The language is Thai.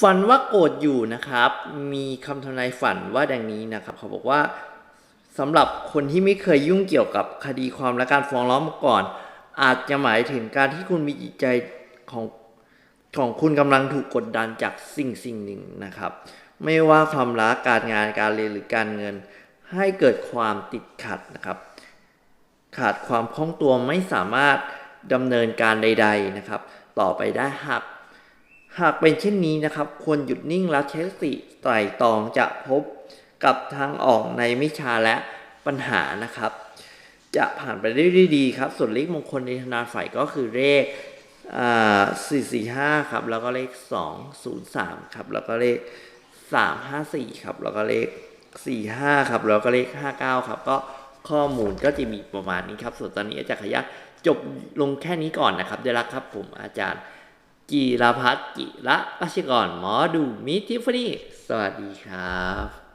ฝันว่าโกรธอยู่นะครับ มีคำทำนายฝันว่าดังนี้นะครับ เขาบอกว่าสำหรับคนที่ไม่เคยยุ่งเกี่ยวกับคดีความและการฟ้องร้องมาก่อน อาจจะหมายถึงการที่คุณมีจิตใจของของคุณกำลังถูกกดดันจากสิ่งสิ่งหนึ่งนะครับ ไม่ว่าความรักการงานการเรียนหรือการเงิน ให้เกิดความติดขัดนะครับ ขาดความคล่องตัวไม่สามารถดำเนินการใด ๆนะครับ ต่อไปได้หาก หากเป็นเช่นนี้นะครับ ควรหยุดนิ่งและใช้สติไตร่ตรองจะพบกับทางออกในมิชาและปัญหานะครับ จะผ่านไปได้ดีดีครับ ส่วนเลขมงคลในธนาฝ่ายก็คือเลขอ่า445ครับ แล้วก็เลข203ครับ แล้วก็เลข354ครับ แล้วก็เลข45ครับ แล้วก็เลข59ครับ ก็ข้อมูลก็จะมีประมาณนี้ครับ ส่วนตอนนี้อาจารย์ขยะจบลงแค่นี้ก่อนนะครับเดี๋ยวครับผมอาจารย์ กีรพัฒน์จิระราชกรหมอดูมิทิฟนี่ สวัสดีครับ